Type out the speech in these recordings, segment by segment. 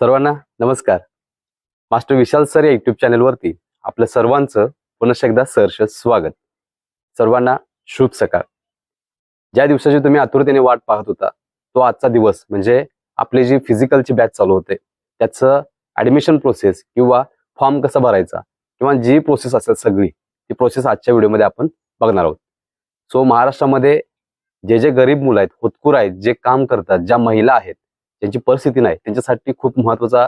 सर्वांना नमस्कार. Master Vishal sir या युट्यूब चॅनलवरती आपल्या सर्वांचं पुनश एकदा सहर्ष स्वागत. सर्वांना शुभ सकाळ. ज्या दिवसाची तुम्ही आतुरतेने वाट पाहत होता तो आजचा दिवस म्हणजे आपली जी फिजिकलची बॅच चालू होते त्याचं ऍडमिशन प्रोसेस किंवा फॉर्म कसा भरायचा किंवा जी प्रोसेस असेल सगळी ती प्रोसेस आजच्या व्हिडिओमध्ये आपण बघणार आहोत. सो महाराष्ट्रामध्ये जे जे गरीब मुलं आहेत होतकूर आहेत जे काम करतात ज्या महिला आहेत ज्यांची परिस्थिती नाही त्यांच्यासाठी खूप महत्त्वाचा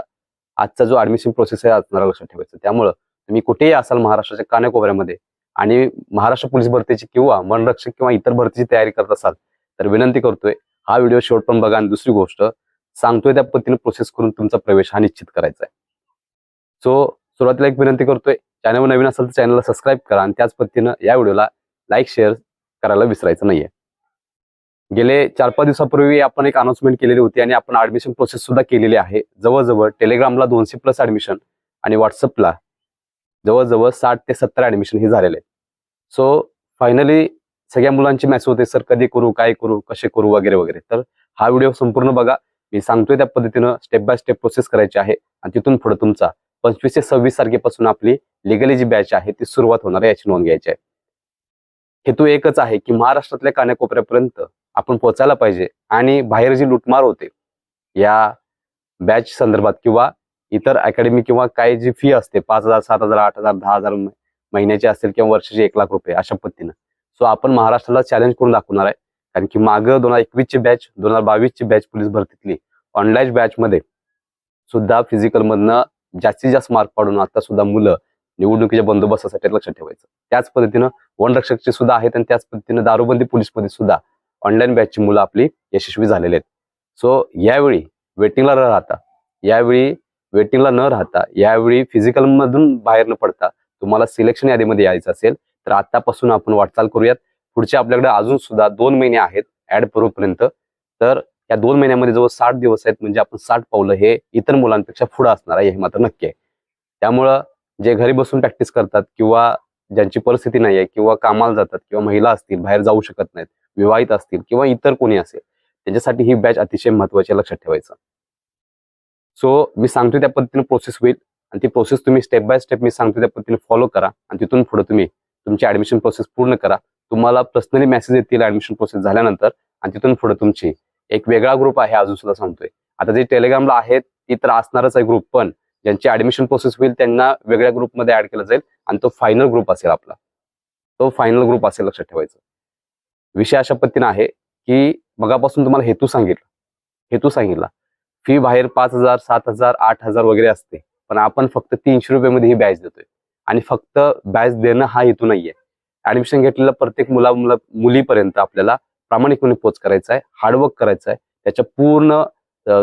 आजचा जो ऍडमिशन प्रोसेस आहे असणारा लक्षात ठेवायचं त्यामुळं तुम्ही कुठेही असाल महाराष्ट्राच्या कानाकोपऱ्यामध्ये आणि महाराष्ट्र पोलीस भरतीची किंवा मनरक्षक किंवा इतर भरतीची तयारी करत असाल तर विनंती करतोय हा व्हिडिओ शेवट पण बघा. आणि दुसरी गोष्ट सांगतोय त्या पद्धतीने प्रोसेस करून तुमचा प्रवेश हा निश्चित करायचा आहे. सो सुरुवातीला एक विनंती करतोय चॅनलवर नवीन असेल तर चॅनलला सबस्क्राईब करा आणि त्याच पद्धतीनं या व्हिडिओला लाईक शेअर करायला विसरायचं नाहीये. गेले चार पाच दिवसापूर्वी आपण एक अनाउन्समेंट केलेली होती आणि आपण ऍडमिशन प्रोसेस सुद्धा केलेली आहे. जवळजवळ टेलिग्रामला दोनशे प्लस ऍडमिशन आणि व्हॉट्सअपला जवळजवळ साठ ते सत्तर ऍडमिशन हे झालेले आहेत. सो फायनली सगळ्या मुलांची मॅसेज होते. सर कधी करू काय करू कसे करू वगैरे वगैरे. तर हा व्हिडिओ संपूर्ण बघा. मी सांगतोय त्या पद्धतीनं स्टेप बाय स्टेप प्रोसेस करायची आहे आणि तिथून पुढे तुमचा पंचवीस ते सव्वीस तारखेपासून आपली लिगली जी बॅच आहे ती सुरुवात होणार आहे याची नोंद घ्यायची आहे. हेतू एकच आहे की महाराष्ट्रातल्या कान्याकोपऱ्यापर्यंत आपण पोहोचायला पाहिजे आणि बाहेर जी लुटमार होते या बॅच संदर्भात किंवा इतर अकॅडमी किंवा काही जी फी असते पाच हजार सात हजार आठ हजार दहा हजार महिन्याची असेल किंवा वर्षाची एक लाख रुपये अशा पद्धतीनं. सो आपण महाराष्ट्राला चॅलेंज करून दाखवणार आहे. कारण की मागं दोन हजार एकवीसची बॅच दोन हजार बावीसची बॅच पोलीस भरतीतली ऑनलाईन बॅचमध्ये सुद्धा फिजिकल मधनं जास्तीत जास्त मार्क पाडून आता सुद्धा मुलं निवडणुकीच्या बंदोबस्तासाठी लक्षात ठेवायचं. त्याच पद्धतीनं वनरक्षकचे सुद्धा आहेत आणि त्याच पद्धतीनं दारूबंदी पोलीसमध्ये सुद्धा ऑनलाईन बॅचची मुलं आपली यशस्वी झालेली आहेत. सो यावेळी वेटिंगला न राहता यावेळी वेटिंगला न राहता यावेळी फिजिकल मधून बाहेर न पडता तुम्हाला सिलेक्शन यादीमध्ये यायचं असेल तर आतापासून आपण वाटचाल करूयात. पुढचे आपल्याकडे अजून सुद्धा दोन महिने आहेत ऍड करूपर्यंत तर या दोन महिन्यामध्ये जवळ साठ दिवस आहेत म्हणजे आपण साठ पावलं हे इतर मुलांपेक्षा पुढे असणार आहे हे मात्र नक्की आहे. त्यामुळं जे घरी बसून प्रॅक्टिस करतात किंवा ज्यांची परिस्थिती नाही आहे किंवा कामाला जातात किंवा महिला असतील बाहेर जाऊ शकत नाहीत विवाहित असतील किंवा इतर कोणी असेल त्यांच्यासाठी ही बॅच अतिशय महत्वाची लक्षात ठेवायचं. सो मी सांगतो त्या पद्धतीने प्रोसेस होईल आणि ती प्रोसेस तुम्ही स्टेप बाय स्टेप मी सांगतो त्या पद्धतीने फॉलो करा आणि तिथून पुढे तुम्ही तुमची ऍडमिशन प्रोसेस पूर्ण करा. तुम्हाला पर्सनली मेसेज येतील ऍडमिशन प्रोसेस झाल्यानंतर आणि तिथून पुढे तुमची एक वेगळा ग्रुप आहे अजून सुद्धा सांगतोय. आता जे टेलिग्रामला आहेत ती तर असणारच आहे ग्रुप पण ज्यांची ऍडमिशन प्रोसेस होईल त्यांना वेगळ्या ग्रुपमध्ये ऍड केलं जाईल आणि तो फायनल ग्रुप असेल आपला. तो फायनल ग्रुप असेल लक्षात ठेवायचं. विषय अशा पद्धतीने आहे की मगापासून तुम्हाला हेतू सांगितला. हेतू सांगितला. फी बाहेर पाच हजार सात हजार आठ हजार वगैरे असते. पण आपण फक्त तीनशे रुपयामध्ये ही बॅच देतोय. आणि फक्त बॅच देणं हा हेतू नाहीये. ऍडमिशन घेतलेल्या प्रत्येक मुला मुला मुलीपर्यंत आपल्याला प्रामाणिकपणे पोच करायचा आहे हार्डवर्क करायचं आहे त्याच्या पूर्ण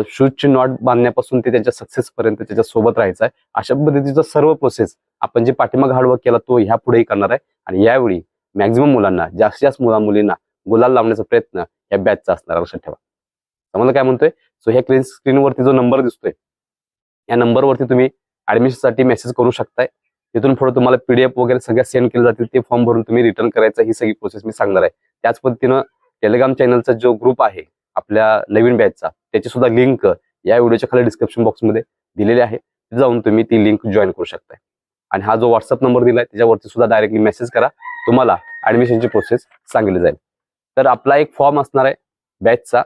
शूजची नॉट बांधण्यापासून ते त्यांच्या सक्सेस पर्यंत त्याच्या सोबत राहायचं आहे अशा पद्धतीचा सर्व प्रोसेस आपण जे पाठीमाग हार्डवर्क केला तो ह्या पुढेही करणार आहे. आणि यावेळी मॅक्झिमम मुलांना जास्तीत जास्त मुला मुलींना गुलाल लावण्याचा प्रयत्न या बॅचचा असणार. लक्षात ठेवा. समजलं काय म्हणतोय? सो ह्या क्लीन स्क्रीनवरती जो नंबर दिसतोय या नंबरवरती तुम्ही ऍडमिशनसाठी मेसेज करू शकताय. तिथून पुढे तुम्हाला पीडीएफ वगैरे सगळ्या सेंड केले जातील. ते फॉर्म भरून तुम्ही रिटर्न करायचं ही सगळी प्रोसेस मी सांगणार आहे. त्याच पद्धतीनं टेलिग्राम चॅनलचा जो ग्रुप आहे आपल्या नवीन बॅचचा त्याची सुद्धा लिंक या व्हिडिओच्या खाली डिस्क्रिप्शन बॉक्समध्ये दिलेली आहे. जाऊन तुम्ही ती लिंक जॉईन करू शकताय. आणि हा जो व्हॉट्सअप नंबर दिलाय त्याच्यावरती सुद्धा डायरेक्टली मेसेज करा. तुम्हाला ऍडमिशनची प्रोसेस सांगितली जाईल. तर आपला एक फॉर्म असणार आहे बॅचचा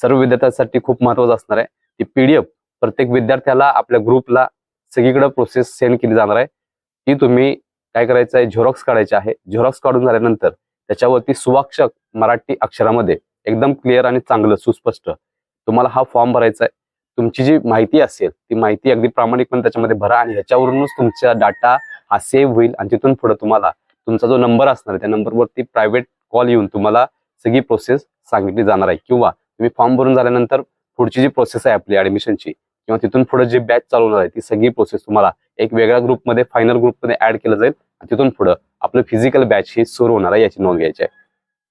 सर्व विद्यार्थ्यांसाठी खूप महत्त्वाचा असणार आहे. ती पीडीएफ प्रत्येक विद्यार्थ्याला आपल्या ग्रुपला सगळीकडे प्रोसेस सेंड केली जाणार आहे. ती तुम्ही काय करायचं आहे झेरॉक्स काढायचे आहे. झेरॉक्स काढून झाल्यानंतर त्याच्यावरती सुवाक्षक मराठी अक्षरामध्ये एकदम क्लिअर आणि चांगलं सुस्पष्ट तुम्हाला हा फॉर्म भरायचा आहे. तुमची जी माहिती असेल ती माहिती अगदी प्रामाणिकपणे त्याच्यामध्ये भरा आणि ह्याच्यावरूनच तुमचा डाटा हा सेव्ह होईल आणि तिथून पुढे तुम्हाला तुमचा जो नंबर असणार त्या नंबरवरती प्रायव्हेट कॉल येऊन तुम्हाला सगळी प्रोसेस सांगितली जाणार आहे. किंवा तुम्ही फॉर्म भरून झाल्यानंतर पुढची जी प्रोसेस आहे आपली ऍडमिशनची किंवा तिथून पुढे जी बॅच चालवणार आहे ती सगळी प्रोसेस तुम्हाला एक वेगळ्या ग्रुपमध्ये फायनल ग्रुपमध्ये ऍड केलं जाईल आणि तिथून पुढे आपलं फिजिकल बॅच ही सुरू होणार आहे याची नोंद घ्यायची आहे.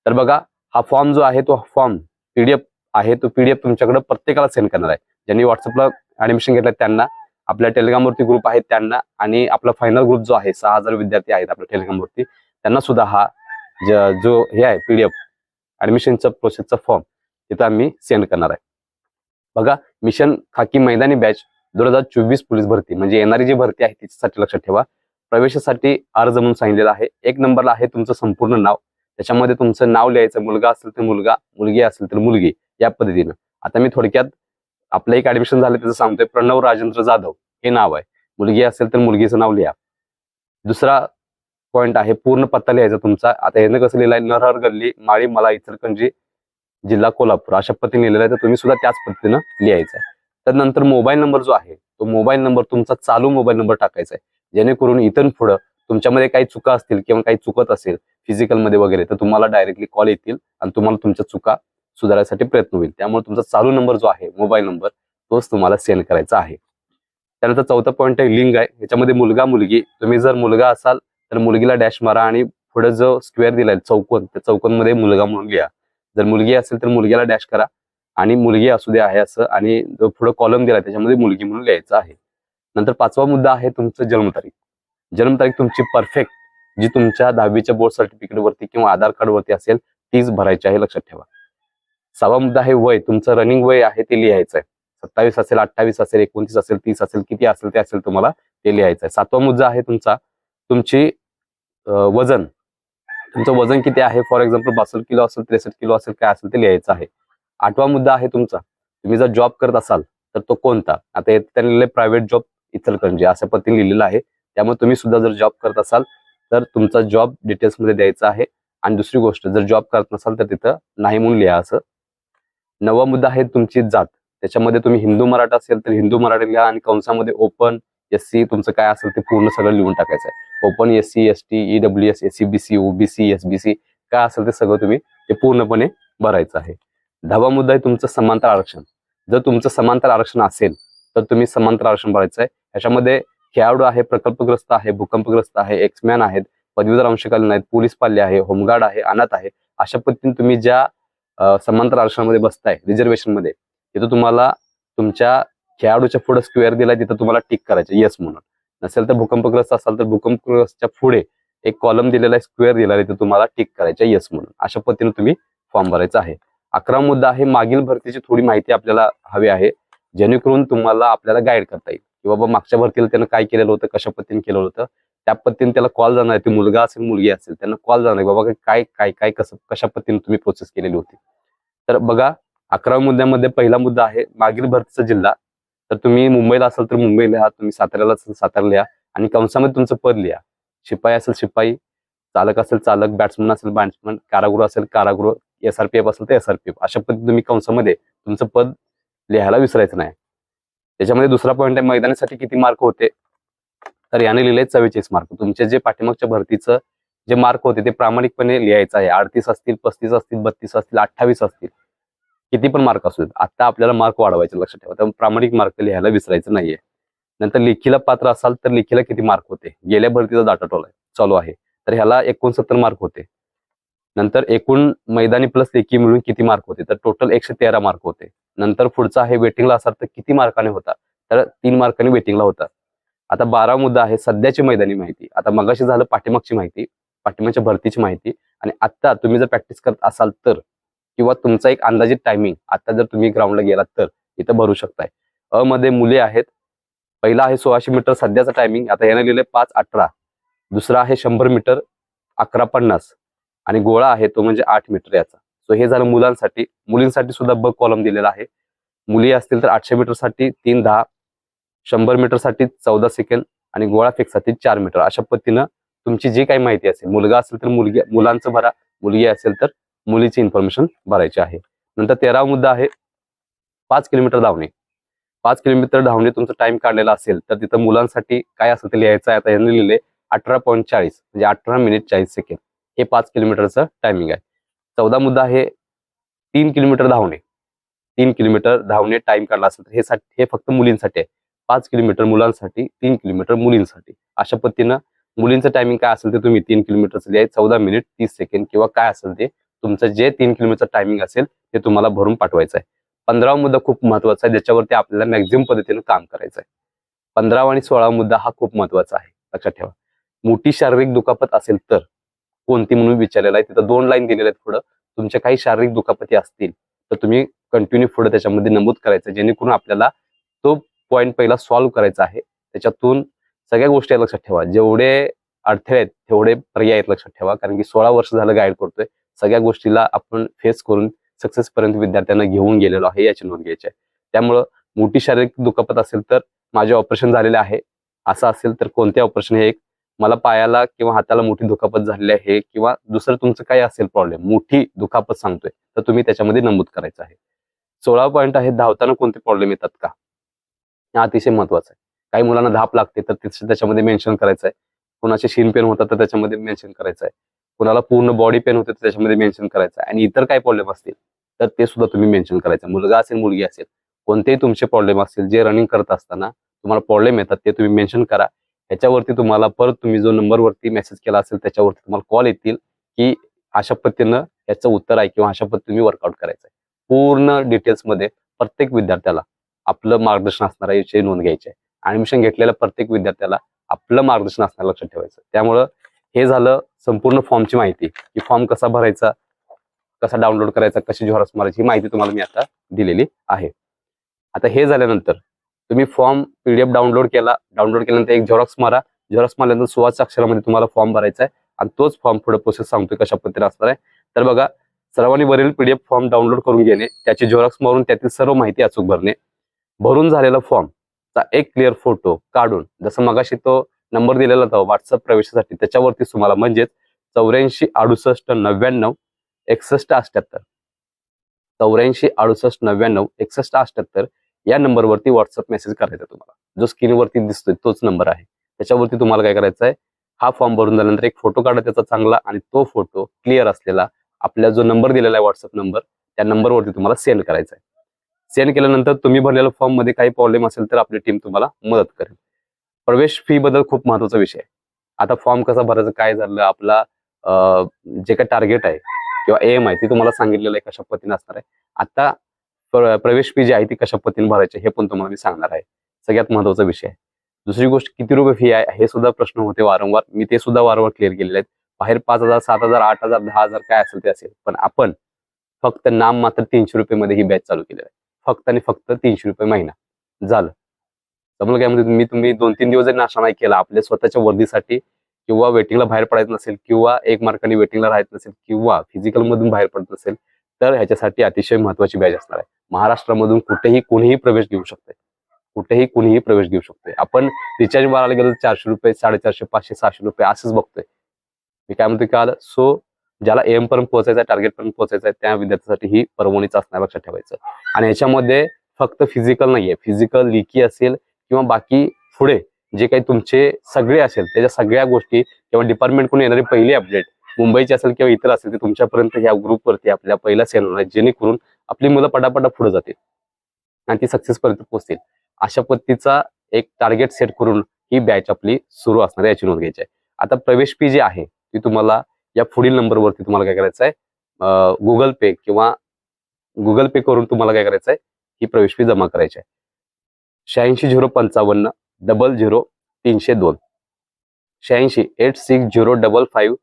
तर बघा हा फॉर्म जो आहे तो फॉर्म पीडीएफ आहे तो पीडीएफ तुमच्याकडे प्रत्येकाला सेंड करणार आहे. ज्यांनी व्हॉट्सअपला ऍडमिशन घेतलं त्यांना. आपल्या टेलिग्रामवरती ग्रुप आहे त्यांना आणि आपला फायनल ग्रुप जो आहे सहा हजार विद्यार्थी आहेत आपल्या टेलिग्रामवरती. त्यांना सुद्धा हा जो हे आहे पीडीएफ ऍडमिशनचा प्रोसेसचा फॉर्म तिथं आम्ही सेंड करणार आहे. बघा मिशन खाकी मैदानी बॅच दोन हजार चोवीस पोलीस भरती म्हणजे येणारी जी भरती आहे तिच्यासाठी लक्षात ठेवा. प्रवेशासाठी अर्ज म्हणून सांगितलेला आहे. एक नंबरला आहे तुमचं संपूर्ण नाव. त्याच्यामध्ये तुमचं नाव लिहायचं मुलगा असेल तर मुलगा मुलगी असेल तर मुलगी या पद्धतीनं. आता मी थोडक्यात आपलं एक ऍडमिशन झालं त्याचं सांगतोय प्रणव राजेंद्र जाधव हे नाव आहे. मुलगी असेल तर मुलगीचं नाव लिहा. दुसरा पॉइंट आहे पूर्ण पत्ता लिहायचा तुमचा. आता यानं कसं लिहिलंय नरहर गल्ली माळी मला इतरकंजी जिल्हा कोल्हापूर अशा पद्धतीने लिहिलेलं आहे. तर तुम्ही सुद्धा त्याच पद्धतीनं लिहायचं आहे. त्यानंतर मोबाईल नंबर जो आहे तो मोबाईल नंबर तुमचा चालू मोबाईल नंबर टाकायचा आहे. जेणेकरून इथून पुढं तुमच्यामध्ये काही चुका असतील किंवा काही चुकत असेल फिजिकलमध्ये वगैरे तर तुम्हाला डायरेक्टली कॉल येतील आणि तुम्हाला तुमच्या चुका सुधारायसाठी प्रयत्न होईल. त्यामुळे तुमचा चालू नंबर जो आहे मोबाईल नंबर तोच तुम्हाला सेंड करायचा आहे. त्यानंतर चौथा पॉईंट आहे लिंग आहे. याच्यामध्ये मुलगा मुलगी. तुम्ही जर मुलगा असाल तर मुलगीला डॅश मारा आणि पुढे जो स्क्वेअर दिलाय चौकोन त्या चौकोनमध्ये मुलगा म्हणून लिहा जर मुलगी असेल तर मुलग्याला डॅश करा आणि मुलगी असू दे आहे असं आणि जो पुढे कॉलम दिला त्याच्यामध्ये मुलगी म्हणून लिहायचं आहे. नंतर पाचवा मुद्दा आहे तुमचं जन्मतारीख. जन्मतारीख तुमची परफेक्ट जी तुमच्या दहावीच्या बोर्ड सर्टिफिकेट वरती किंवा आधार कार्ड वरती असेल तीच भरायची आहे लक्षात ठेवा. सहावा मुद्दा आहे वय. तुमचं रनिंग वय आहे ते लिहायचं आहे सत्तावीस असेल अठ्ठावीस असेल एकोणतीस असेल तीस असेल किती असेल ते असेल तुम्हाला ते लिहायचं आहे सातवा मुद्दा आहे तुमचा. तुमची वजन. तुमचं वजन किती आहे? फॉर एक्झाम्पल बासष्ट किलो असेल त्रेसष्ट किलो असेल काय असेल ते लिहायचं आहे. आठवा मुद्दा आहे तुमचा. तुम्ही जर जॉब करत असाल तर तो कोणता? आता त्यांनी लिहिलंय प्रायव्हेट जॉब इचलकरंजी. अशा पद्धतीने लिहिलेलं आहे. त्यामुळे तुम्ही सुद्धा जर जॉब करत असाल तर तुमचा जॉब डिटेल्समध्ये द्यायचा आहे. आणि दुसरी गोष्ट जर जॉब करत नसाल तर तिथं नाही म्हणून लिहा असं. नवा मुद्दा आहे तुमची जात. त्याच्यामध्ये तुम्ही हिंदू मराठा असेल तर हिंदू मराठी लिहा आणि कंसामध्ये ओपन एस सी तुमचं काय असेल ते पूर्ण सगळं लिहून टाकायचं आहे. Open S C S T E W S S C B C OBC S B C काय असेल ते सगळं तुम्ही ते पूर्णपणे भरायचं आहे. दहावा मुद्दा आहे तुमचं समांतर आरक्षण. जर तुमचं समांतर आरक्षण असेल तर तुम्ही समांतर आरक्षण भरायचं आहे. याच्यामध्ये खेळाडू आहे प्रकल्पग्रस्त आहे भूकंपग्रस्त आहे एक्समॅन आहेत पदवीधर अंशकालीन आहेत पोलीस पाल्य आहे होमगार्ड आहे अनाथ आहे. अशा पद्धतीने तुम्ही ज्या समांतर आरक्षणामध्ये बसताय रिझर्वेशनमध्ये तिथं तुम्हाला तुमच्या खेळाडूच्या पुढे स्क्वेअर दिलाय तिथं तुम्हाला टिक करायचं येस म्हणून. नसेल तर भूकंपग्रस्त असाल तर भूकंपग्रस्तच्या पुढे एक कॉलम दिलेला आहे स्क्वेअर दिलेला आहे तिथं तुम्हाला टिक करायचं येस म्हणून. अशा पद्धतीने तुम्ही फॉर्म भरायचा आहे. अकरा मुद्दा आहे मागील भरतीची थोडी माहिती आपल्याला हवी आहे जेणेकरून तुम्हाला आपल्याला गाईड करता येईल. की बाबा मागच्या भरतीला त्यानं काय केलेलं होतं कशा पद्धतीने केलं होतं त्या पद्धतीने त्याला कॉल जाणार आहे ती मुलगा असेल मुलगी असेल त्यांना कॉल जाणार आहे बाबा काय काय काय कसं कशा पद्धतीने तुम्ही प्रोसेस केलेली होती. तर बघा अकराव्या मुद्द्यामध्ये पहिला मुद्दा आहे मागील भरतीचा जिल्हा. तर तुम्ही मुंबईला असाल तर मुंबई लिहा तुम्ही साताऱ्याला असाल सातारा लिहा आणि कंसामध्ये तुमचं पद लिहा. शिपाई असेल शिपाई चालक असेल चालक बॅट्समन असेल बॅट्समन कारागृह असेल कारागृह एसआरपीएफ असेल तर एफ अशा पद्धती तुम्ही कंसामध्ये तुमचं पद लिहायला विसरायचं नाही. त्याच्यामध्ये दुसरा पॉईंट आहे मैदानासाठी किती मार्क होते? तर याने लिहिले चव्वेचाळीस मार्क तुमचे जे पाठीमागच्या भरतीचं जे मार्क होते ते प्रामाणिकपणे लिहायचं आहे. अडतीस असतील पस्तीस असतील बत्तीस असतील अठ्ठावीस असतील. किती पण मार्क असू देत आता आपल्याला मार्क वाढवायचे लक्षात ठेवा. त्यामुळे प्रामाणिक मार्क लिहायला विसरायचं नाहीये. नंतर लेखीला पात्र असाल तर लेखीला किती मार्क होते? गेल्या भरतीचा डाटा टोला चालू आहे. तर ह्याला एकोणसत्तर मार्क होते. नंतर एकूण मैदानी प्लस लेखी मिळून किती मार्क होते? तर टोटल एकशे तेरा मार्क होते. नंतर पुढचा आहे वेटिंगला असाल तर किती मार्काने होता? तर तीन मार्काने वेटिंगला होता. आता बारा मुद्दा आहे सध्याची मैदानी माहिती. आता मगाशी झालं पाठीमागची माहिती पाठीमागच्या भरतीची माहिती. आणि आता तुम्ही जर प्रॅक्टिस करत असाल तर किंवा तुमचा एक अंदाजित टायमिंग आता जर तुम्ही ग्राउंडला गेलात तर इथं भरू शकताय. अ मध्ये मुले आहेत. पहिला आहे सोळाशे मीटर सध्याचा टायमिंग आता याने लिहिले पाच अठरा. दुसरा आहे शंभर मीटर अकरा पन्नास. आणि गोळा आहे तो म्हणजे आठ मीटर याचा. सो हे झालं मुलांसाठी. मुलींसाठी सुद्धा ब कॉलम दिलेला आहे. मुली असतील तर आठशे मीटरसाठी तीन दहा शंभर मीटरसाठी चौदा सेकंद आणि गोळा फेकसाठी चार मीटर. अशा पद्धतीनं तुमची जी काही माहिती असेल मुलगा असेल तर मुलगी मुलांचं भरा. मुलगी असेल तर मुलीची इन्फॉर्मेशन भरायची आहे. नंतर तेरावा मुद्दा आहे पाच किलोमीटर धावणे. पाच किलोमीटर धावणे तुमचा टाइम काढलेला असेल तर तिथं मुलांसाठी काय असेल ते लिहायचं आहे. आता यांनी लिहिले अठरा पॉईंट चाळीस म्हणजे अठरा मिनिट चाळीस सेकंड हे पाच किलोमीटरचं टायमिंग आहे. चौदा मुद्दा आहे तीन किलोमीटर धावणे. तीन किलोमीटर धावणे टाइम काढला असेल तर हे साठी हे फक्त मुलींसाठी आहे. पाच किलोमीटर मुलांसाठी तीन किलोमीटर मुलींसाठी. अशा पद्धतीनं मुलींचं टायमिंग काय असेल ते तुम्ही तीन किलोमीटरचं लिहाय चौदा मिनिट तीस सेकंड किंवा काय असेल ते तुमचं जे तीन किलोमीटर टायमिंग असेल ते तुम्हाला भरून पाठवायचं आहे. पंधरावा मुद्दा खूप महत्त्वाचा आहे ज्याच्यावरती आपल्याला मॅक्झिमम पद्धतीनं काम करायचं आहे. पंधरावा आणि सोळावा मुद्दा हा खूप महत्त्वाचा आहे. लक्षात ठेवा. मोठी शारीरिक दुखापत असेल तर कोणती म्हणून विचारलेला आहे तिथं दोन लाईन दिलेल्या आहेत पुढं. तुमच्या काही शारीरिक दुखापती असतील तर तुम्ही कंटिन्यू पुढे त्याच्यामध्ये नमूद करायचं जेणेकरून आपल्याला तो पॉईंट पहिला सॉल्व्ह करायचा आहे. त्याच्यातून सगळ्या गोष्टी लक्षात ठेवा. जेवढे अडथळे आहेत तेवढे पर्याय आहेत लक्षात ठेवा. कारण की सोळा वर्ष झालं गाईड करतोय. सगळ्या गोष्टीला आपण फेस करून सक्सेस पर्यंत विद्यार्थ्यांना घेऊन गेलेलो आहे याची नोंद घ्यायची आहे. त्यामुळं मोठी शारीरिक दुखापत असेल तर माझे ऑपरेशन झालेले आहे. असं असेल तर कोणते ऑपरेशन हे एक मला पायाला किंवा हाताला मोठी दुखापत झालेली आहे किंवा दुसरं तुमचं काय असेल प्रॉब्लेम मोठी दुखापत सांगतोय तर तुम्ही त्याच्यामध्ये नमूद करायचं आहे. सोळा पॉईंट आहे धावताना कोणते प्रॉब्लेम येतात का? हा अतिशय महत्वाचं आहे. काही मुलांना धाप लागते तर त्याच्यामध्ये मेन्शन करायचं आहे. कोणाचे शिन पेन होतात तर त्याच्यामध्ये मेन्शन करायचं आहे. कुणाला पूर्ण बॉडी पेन होते तर त्याच्यामध्ये मेन्शन करायचं. आणि इतर काय प्रॉब्लेम असतील तर ते सुद्धा तुम्ही मेन्शन करायचं. मुलगा असेल मुलगी असेल कोणतेही तुमचे प्रॉब्लेम असतील जे रनिंग करत असताना तुम्हाला प्रॉब्लेम येतात ते तुम्ही मेन्शन करा. ह्याच्यावरती तुम्हाला परत तुम्ही जो नंबरवरती मेसेज केला असेल त्याच्यावरती तुम्हाला कॉल येतील की अशा पद्धतीनं याचं उत्तर आहे किंवा अशा पद्धतीने तुम्ही वर्कआउट करायचं आहे. पूर्ण डिटेल्समध्ये प्रत्येक विद्यार्थ्याला आपलं मार्गदर्शन असणार याची नोंद घ्यायची आहे. ऍडमिशन घेतलेल्या प्रत्येक विद्यार्थ्याला आपलं मार्गदर्शन असणार लक्षात ठेवायचं त्यामुळं हे झालं संपूर्ण फॉर्मची माहिती. की फॉर्म कसा भरायचा कसा डाउनलोड करायचा कशी झोरस मारायची ही माहिती तुम्हाला मी आता दिलेली आहे. आता हे झाल्यानंतर तुम्ही फॉर्म पीडीएफ डाउनलोड केला. डाउनलोड केल्यानंतर एक झेरॉक्स मारा. झेरॉक्स मारल्यानंतर सुवास अक्षरामध्ये तुम्हाला फॉर्म भरायचा आहे. आणि तोच फॉर्म पुढे प्रोसेस सांगतोय कशा पद्धतीने असणार आहे. तर बघा सर्वांनी वरील पीडीएफ फॉर्म डाउनलोड करून घेणे त्याची झेरॉक्स मारून त्यातील सर्व माहिती अचूक भरणे. भरून झालेला फॉर्मचा एक क्लिअर फोटो काढून जसं मगाशी तो नंबर दिलेला होता व्हॉट्सअप प्रवेशासाठी. त्याच्यावरती तुम्हाला म्हणजेच चौऱ्याऐंशी अडुसष्ट नव्याण्णव एकसष्ट अठ्याहत्तर. चौऱ्याऐंशी अडुसष्ट नव्याण्णव एकसष्ट अष्ट्याहत्तर या नंबरवरती व्हॉट्सअप मेसेज करायचा तुम्हाला. जो स्क्रीनवरती दिसतोय तोच नंबर आहे. त्याच्यावरती तुम्हाला काय करायचं आहे? हा फॉर्म भरून झाल्यानंतर एक फोटो काढा त्याचा चांगला आणि तो फोटो क्लिअर असलेला आपला जो नंबर दिलेला आहे व्हॉट्सअप नंबर त्या नंबरवरती तुम्हाला सेंड करायचा आहे. सेंड केल्यानंतर तुम्ही भरलेल्या फॉर्ममध्ये काही प्रॉब्लेम असेल तर आपली टीम तुम्हाला मदत करेल. प्रवेश फी बद्दल खूप महत्त्वाचा विषय आहे. आता फॉर्म कसा भरायचा काय झालं आपला जे काही टार्गेट आहे किंवा एम आहे ती तुम्हाला सांगितलेलं आहे कशा पद्धतीने असणार आहे. आता प्रवेश फी जी आहे ती कशा पद्धतीने भरायची हे पण तुम्हाला मी सांगणार आहे. सगळ्यात महत्त्वाचा विषय आहे. दुसरी गोष्ट किती रुपये फी आहे हे सुद्धा प्रश्न होते वारंवार. मी ते सुद्धा वारंवार क्लिअर केलेले आहेत. बाहेर पाच हजार सात हजार आठ हजार दहा हजार काय असेल ते असेल. पण आपण फक्त नाम मात्र तीनशे रुपये मध्ये ही बॅच चालू केलेली आहे. फक्त आणि फक्त तीनशे रुपये महिना. झालं. त्यामुळे काय मी तुम्ही दोन तीन दिवस जरी नाश्ता नाही केला आपल्या स्वतःच्या वर्दीसाठी किंवा वेटिंगला बाहेर पडायचं नसेल किंवा एक मार्काने वेटिंगला राहायचं नसेल किंवा फिजिकल मधून बाहेर पडत नसेल तर ह्याच्यासाठी अतिशय महत्वाची बॅच असणार आहे. महाराष्ट्रामधून कुठेही कोणीही प्रवेश घेऊ शकते कुठेही कुणीही प्रवेश घेऊ शकते आपण रिचार्ज मारायला गेलो तर चारशे रुपये साडेचारशे पाचशे सहाशे रुपये असंच बघतोय. मी काय म्हणतोय का सो ज्याला एम पर्यंत पोहोचायचं आहे टार्गेट पर्यंत पोहोचायचं आहे त्या विद्यार्थ्यासाठी ही परवणीच असणार लक्षात ठेवायचं. आणि याच्यामध्ये फक्त फिजिकल नाहीये. फिजिकल लिकी असेल किंवा बाकी पुढे जे काही तुमचे सगळे असेल त्याच्या सगळ्या गोष्टी किंवा डिपार्टमेंटकडून येणारे पहिली अपडेट मुंबईची असेल किंवा इतर असेल ते तुमच्यापर्यंत ह्या ग्रुपवरती आपल्या पहिला सेल होणार आहे जेणेकरून आपली मुलं पटापटा पुढे जातील आणि ती सक्सेसपर्यंत पोहोचतील. अशा पद्धतीचा एक टार्गेट सेट करून ही बॅच आपली सुरू असणार आहे याची नोंद घ्यायची आहे. आता प्रवेश फी जी आहे ती तुम्हाला या पुढील नंबरवरती तुम्हाला काय करायचं आहे गुगल पे किंवा गुगल पे करून तुम्हाला काय करायचं आहे ही प्रवेश फी जमा करायची आहे. शहाऐंशी झिरो पंचावन्न डबल झिरो तीनशे दोन. शहाऐंशी eight six zero double five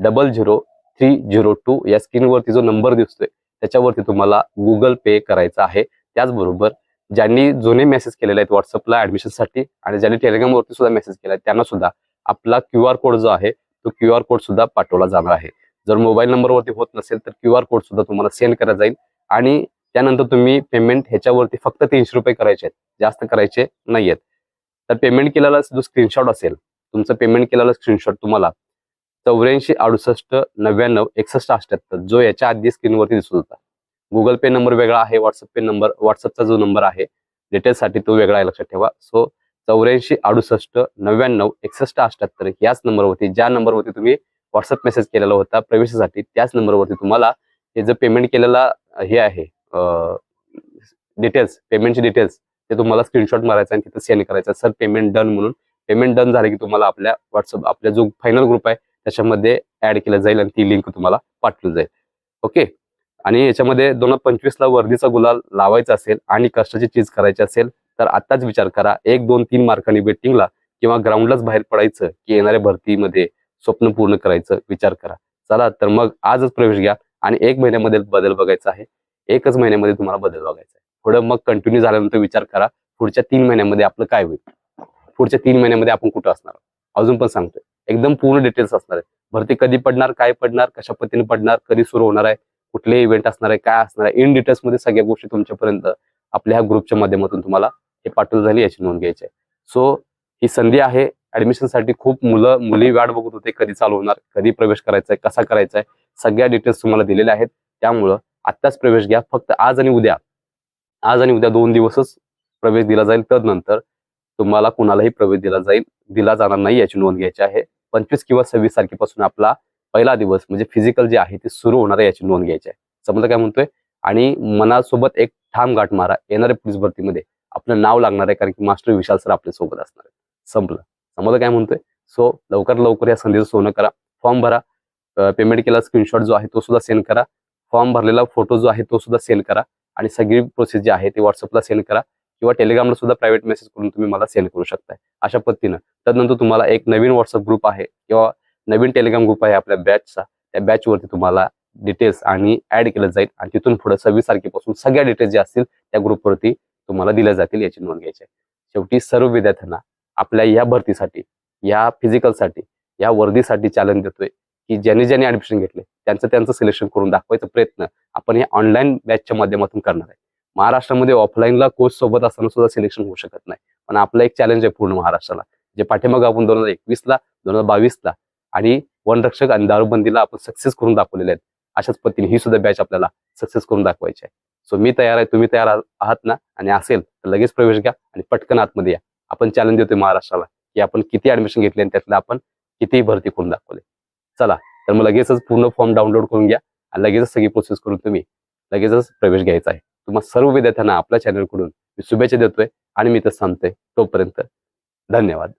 double zero three zero two या स्क्रीनवरती जो नंबर दिसतोय त्याच्यावरती तुम्हाला गुगल पे करायचा आहे. त्याचबरोबर ज्यांनी जुने मेसेज केलेले आहेत व्हॉट्सअपला ऍडमिशनसाठी आणि ज्यांनी टेलिग्रामवरती सुद्धा मेसेज केला त्यांना सुद्धा आपला क्यू आर कोड जो आहे तो क्यू आर कोड सुद्धा पाठवला जाणार आहे. जर मोबाईल नंबरवरती होत नसेल तर क्यू आर कोड सुद्धा तुम्हाला सेंड करा जाईल. आणि त्यानंतर तुम्ही पेमेंट ह्याच्यावरती फक्त तीनशे रुपये करायचे आहेत. जास्त करायचे नाहीयेत. तर पेमेंट केलेला जो स्क्रीनशॉट असेल तुमचं पेमेंट केलेला स्क्रीनशॉट तुम्हाला चौऱ्याऐंशी अडुसष्ट नव्याण्णव एकसष्ट अठ्याहत्तर जो याच्या आधी स्क्रीनवरती दिसत होता. गुगल पे नंबर वेगळा आहे व्हॉट्सअप पे नंबर व्हॉट्सअपचा जो नंबर आहे डिटेल्ससाठी तो वेगळा आहे लक्षात ठेवा. सो चौऱ्याऐंशी अडुसष्ट नव्याण्णव एकसष्ट अठ्याहत्तर याच नंबरवरती ज्या नंबरवरती तुम्ही व्हॉट्सअप मेसेज केलेला होता प्रवेशासाठी त्याच नंबरवरती तुम्हाला हे जे पेमेंट केलेला हे आहे डिटेल्स पेमेंटचे डिटेल्स ते तुम्हाला स्क्रीनशॉट मारायचा आणि तिथं सेंड करायचं. सर पेमेंट डन म्हणून. पेमेंट डन झाले की तुम्हाला आपल्या व्हॉट्सअप आपल्या जो फायनल ग्रुप आहे त्याच्यामध्ये ऍड केलं जाईल आणि ती लिंक तुम्हाला पाठवली जाईल. ओके आणि याच्यामध्ये दोन हजार पंचवीसला वर्दीचा गुलाल लावायचा असेल आणि कष्टाची चीज करायची असेल तर आताच विचार करा. एक दोन तीन मार्कांनी वेटिंगला किंवा ग्राउंडलाच बाहेर पडायचं की येणाऱ्या भरतीमध्ये स्वप्न पूर्ण करायचं विचार करा. चला तर मग आजच प्रवेश घ्या आणि एक महिन्यामध्ये बदल बघायचा आहे. एकच महिन्यामध्ये तुम्हाला बदल बघायचा आहे. पुढे मग कंटिन्यू झाल्यानंतर विचार करा पुढच्या तीन महिन्यामध्ये आपलं काय होईल? पुढच्या तीन महिन्यामध्ये आपण कुठं असणार अजून पण सांगतोय एकदम पूर्ण डिटेल्स असणार आहे. भरती कधी पडणार काय पडणार कशा पद्धतीने पडणार कधी सुरू होणार आहे कुठले इव्हेंट असणार आहे काय असणार आहे इन डिटेल्समध्ये सगळ्या गोष्टी तुमच्यापर्यंत आपल्या ह्या ग्रुपच्या माध्यमातून तुम्हाला हे पाठवलं झाली याची नोंद घ्यायची आहे. सो ही संधी आहे. ऍडमिशनसाठी खूप मुलं मुली वाट बघत होते कधी चालू होणार कधी प्रवेश करायचा आहे कसा करायचा आहे सगळ्या डिटेल्स तुम्हाला दिलेल्या आहेत. त्यामुळं आत्ताच प्रवेश घ्या. फक्त आज आणि उद्या. आज आणि उद्या दोन दिवसच प्रवेश दिला जाईल. तदनंतर तुम्हाला कुणालाही प्रवेश दिला जाईल. दिला जाणार नाही याची नोंद घ्यायची आहे. पंचवीस किंवा सव्वीस तारखेपासून आपला पहिला दिवस म्हणजे फिजिकल जे आहे ते सुरू होणार आहे याची नोंद घ्यायची आहे. समजा काय म्हणतोय? आणि मनासोबत एक ठाम गाठ मारा. येणाऱ्या पोलीस भरतीमध्ये आपलं नाव लागणार आहे कारण की मास्टर विशाल सर आपल्यासोबत असणार आहे संपलं. समजा काय म्हणतोय? सो लवकर लवकर या संधीचं सोनं करा. फॉर्म भरा. पेमेंट केला स्क्रीनशॉट जो आहे तो सुद्धा सेंड करा. फॉर्म भरलेला फोटो जो आहे तो सुद्धा सेंड करा आणि सगळी प्रोसेस जी आहे ती व्हॉट्सअपला सेंड करा किंवा टेलिग्रामला सुद्धा प्रायव्हेट मेसेज करून तुम्ही मला सेंड करू शकताय. अशा पद्धतीनं. त्यानंतर तुम्हाला एक नवीन व्हॉट्सअप ग्रुप आहे किंवा नवीन टेलिग्राम ग्रुप आहे आपल्या बॅचचा त्या बॅचवरती तुम्हाला डिटेल्स आणि ऍड केलं जाईल आणि तिथून पुढे सव्वीस तारखेपासून सगळ्या डिटेल्स ज्या असतील त्या ग्रुपवरती तुम्हाला दिल्या जातील याची नोंद घ्यायची आहे. शेवटी सर्व विद्यार्थ्यांना आपल्या या भरतीसाठी या फिजिकलसाठी या वर्दीसाठी चॅलेंज देतोय. की ज्यांनी ज्यांनी ऍडमिशन घेतले त्यांचं त्यांचं सिलेक्शन करून दाखवायचा प्रयत्न आपण हे ऑनलाईन बॅचच्या माध्यमातून करणार आहे. महाराष्ट्रामध्ये ऑफलाईनला कोच सोबत असताना सुद्धा सिलेक्शन होऊ शकत नाही. पण आपलं एक चॅलेंज आहे पूर्ण महाराष्ट्राला जे पाठीमागं आपण दोन हजार एकवीसला दोन हजार बावीसला आणि वनरक्षक आणि दारूबंदीला आपण सक्सेस करून दाखवलेले आहेत अशाच पद्धतीने ही सुद्धा बॅच आपल्याला सक्सेस करून दाखवायची आहे. सो मी तयार आहे तुम्ही तयार आहात ना? आणि असेल तर लगेच प्रवेश घ्या आणि पटकन आतमध्ये या. आपण चॅलेंज देतोय महाराष्ट्राला की आपण किती ऍडमिशन घेतले आणि त्यातलं आपण किती भरती करून दाखवले. चला तर मग लगेचच पूर्ण फॉर्म डाउनलोड करून घ्या आणि लगेचच सगळी प्रोसेस करून तुम्ही लगेचच प्रवेश घ्यायचा आहे. तुम्हाला सर्व विद्यार्थ्यांना आपल्या चॅनलकडून मी शुभेच्छा देतोय आणि मी तर सांगतोय तोपर्यंत धन्यवाद.